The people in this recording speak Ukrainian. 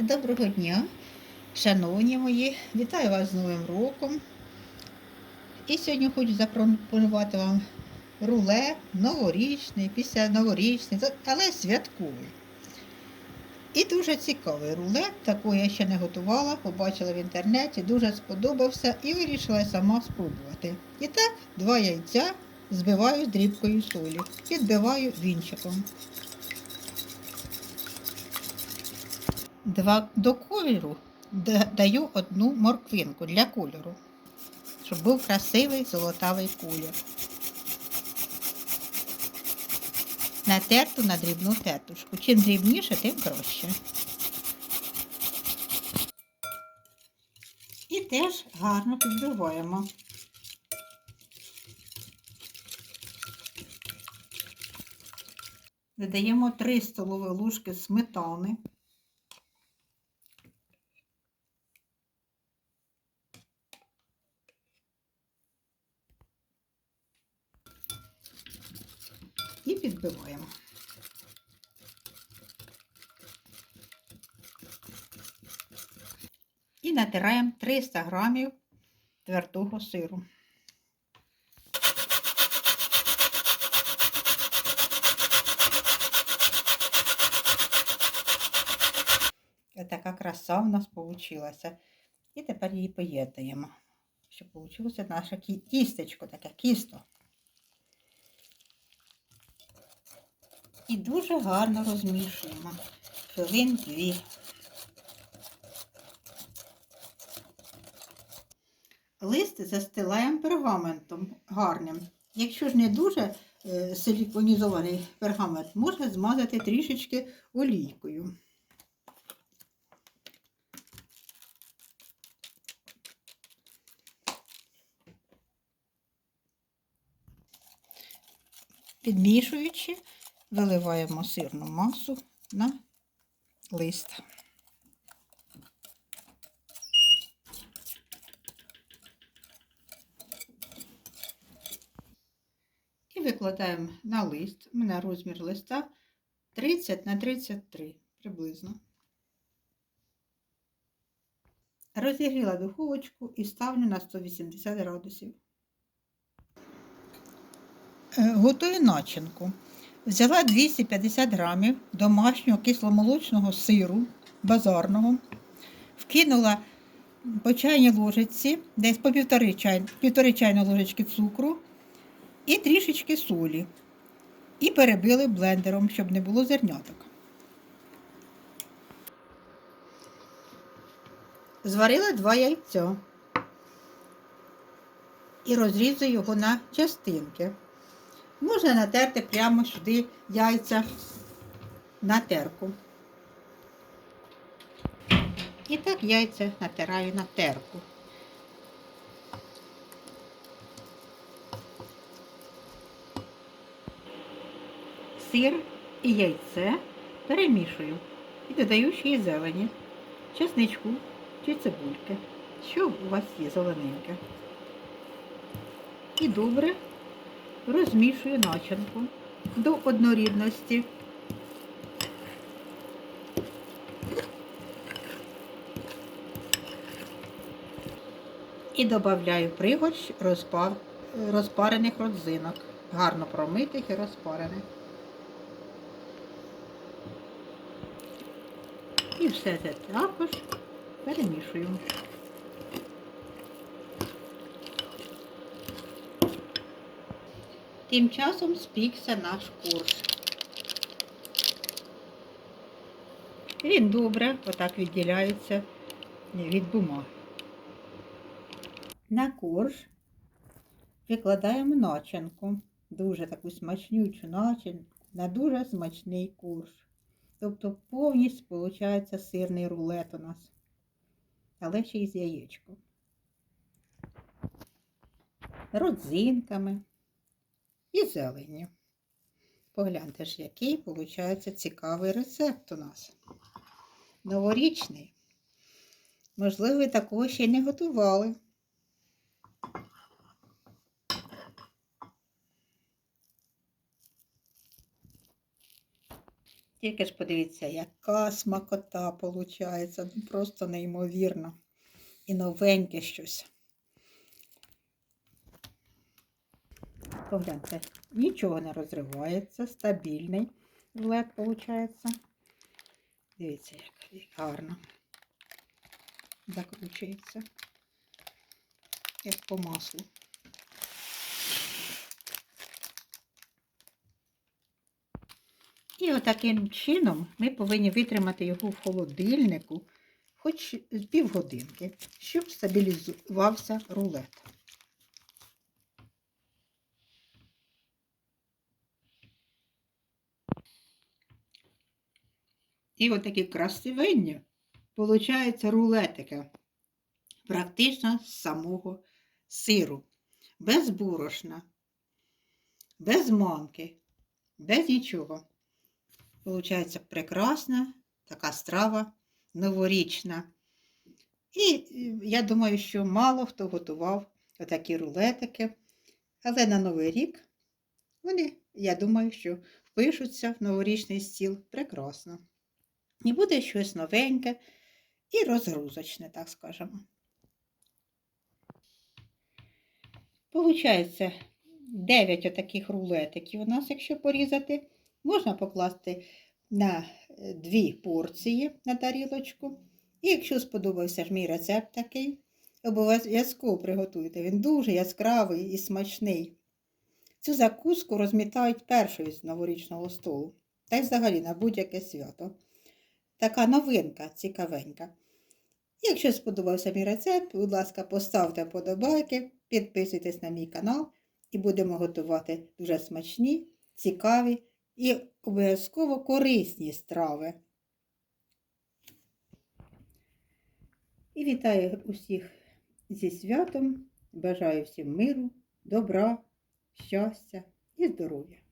Доброго дня, шановні мої, вітаю вас з Новим роком. І сьогодні хочу запропонувати вам рулет новорічний, після новорічний, але святковий. І дуже цікавий рулет, такого я ще не готувала, побачила в інтернеті, дуже сподобався і вирішила сама спробувати. І так, два яйця збиваю з дрібкою солі, підбиваю вінчиком. Два до кольору даю одну морквинку для кольору, щоб був красивий золотавий колір. Натерту на дрібну тетушку. Чим дрібніше, тим краще. І теж гарно підбиваємо. Додаємо 3 столові ложки сметани. І підбиваємо. І натираємо 300 грамів твердого сиру. Така краса в нас вийшла. І тепер її поєднуємо, щоб вийшло наше тістечко, таке кісто. І дуже гарно розмішуємо. Хвилин дві. Лист застилаємо пергаментом гарним. Якщо ж не дуже е, силіконізований пергамент, можна змазати трішечки олійкою. Підмішуючи, виливаємо сирну масу на лист. І викладаємо на лист. У мене розмір листа 30 на 33 приблизно. Розігріла духовочку і ставлю на 180 градусів. Е, Готую начинку. Взяла 250 грамів домашнього кисломолочного сиру базарного, вкинула по чайній ложечці, десь по півтори, чай, півтори чайної ложечки цукру і трішечки солі. І перебили блендером, щоб не було зерняток. Зварила два яйця і розрізаю його на частинки. Можна натерти прямо сюди яйця на терку. І так яйця натираю на терку. Сир і яйце перемішую і додаю ще й зелені, чесничку чи цибульки, що у вас є зелененьке. І добре розмішую начинку до однорідності. І додаю пригорщ розпар... розпарених родзинок, гарно промитих і розпарених. І все це також перемішую. Тим часом спікся наш корж. Він добре отак відділяється від бумаги. На корж викладаємо начинку. Дуже таку смачнючу начинку на дуже смачний корж. Тобто повністю виходить сирний рулет у нас. Але ще й з яєчком. Родзинками і зеленню. Погляньте ж, який виходить цікавий рецепт у нас. Новорічний. Можливо, такого ще й не готували. Тільки ж подивіться, яка смакота виходить. Ну, просто неймовірно. І новеньке щось. Погляньте, нічого не розривається, стабільний рулет виходить. Дивіться, як гарно закручується, як по маслу. І отаким чином ми повинні витримати його в холодильнику хоч півгодинки, щоб стабілізувався рулет. І отакі красивенні, виходить, рулетики. Практично з самого сиру, без борошна, без манки, без нічого. Получається прекрасна така страва новорічна. І е, я думаю, що мало хто готував отакі рулетики. Але на Новий рік вони, я думаю, що впишуться в новорічний стіл прекрасно. І буде щось новеньке і розгрузочне, так скажемо. Получається 9 отаких рулетиків у нас, якщо порізати, можна покласти на е, дві порції на тарілочку. І якщо сподобався ж мій рецепт такий, обов'язково приготуйте. Він дуже яскравий і смачний. Цю закуску розмітають першою з новорічного столу, та й взагалі на будь-яке свято. Така новинка цікавенька. Якщо сподобався мій рецепт, будь ласка, поставте вподобайки, підписуйтесь на мій канал і будемо готувати дуже смачні, цікаві і обов'язково корисні страви. І вітаю усіх зі святом. Бажаю всім миру, добра, щастя і здоров'я.